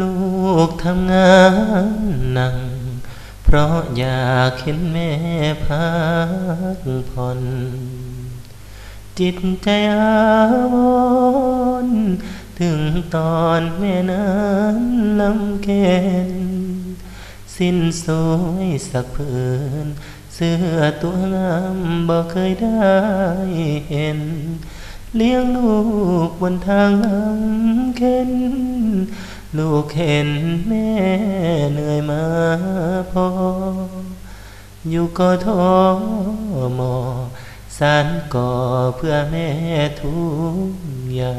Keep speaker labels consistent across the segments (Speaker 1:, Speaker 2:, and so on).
Speaker 1: ลูกทำงานหนังเพราะอยากเห็นแม่พักผ่อน จิตใจอาวรถึงตอนแม่นั้นลำเค็นสิ้นสวยสักผืน เสื้อตัวงามบ่เคยได้เห็น เลี้ยงลูกบนทางลำเค็น ลูกเห็นแม่เหนื่อยมาพอ อยู่ก็ท้อมอสารก่อเพื่อแม่ทุกอย่า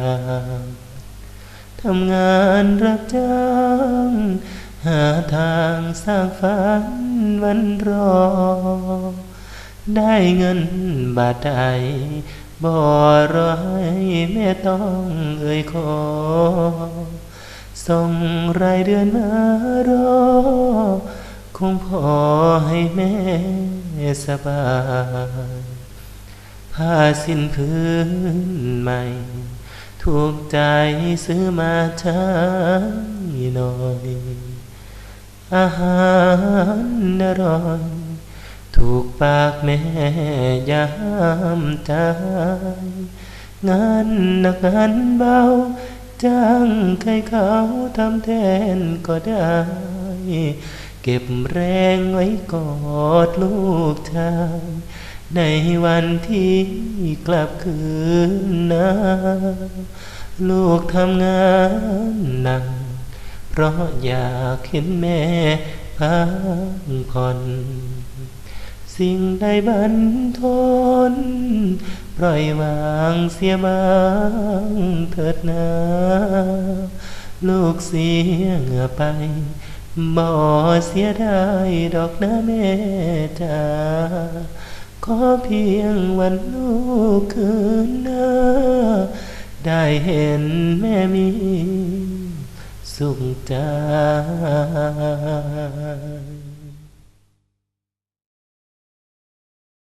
Speaker 1: งทำงานรับจ้าง หาทางสร้างฝันวันรอ ได้เงินบาทใดบ่รอให้แม่ต้องเอ่ยขอ ส่งรายเดือนมารอ คงพอให้แม่สบายผ้าสิ้นพื้นใหม่ ถูกใจซื้อมาใช้หน่อย อาหารอร่อย ถูกปากแม่ยามใจงานหนักงานเบา จ้างใครเขาทำแทนก็ได้ เก็บแรงไว้กอดลูกชายในวันที่กลับคืนนาลูกทำงานหนักเพราะอยากเห็นแม่พักผ่อน สิ่งใดบันทนปล่อยวางเสียบ้างเถิดนาลูกเสียเหงื่อไปบ่เสียดายดอกนะแม่จ้าขอเพียงวันลูกคืนน้าได้เห็นแม่มีสุขใจ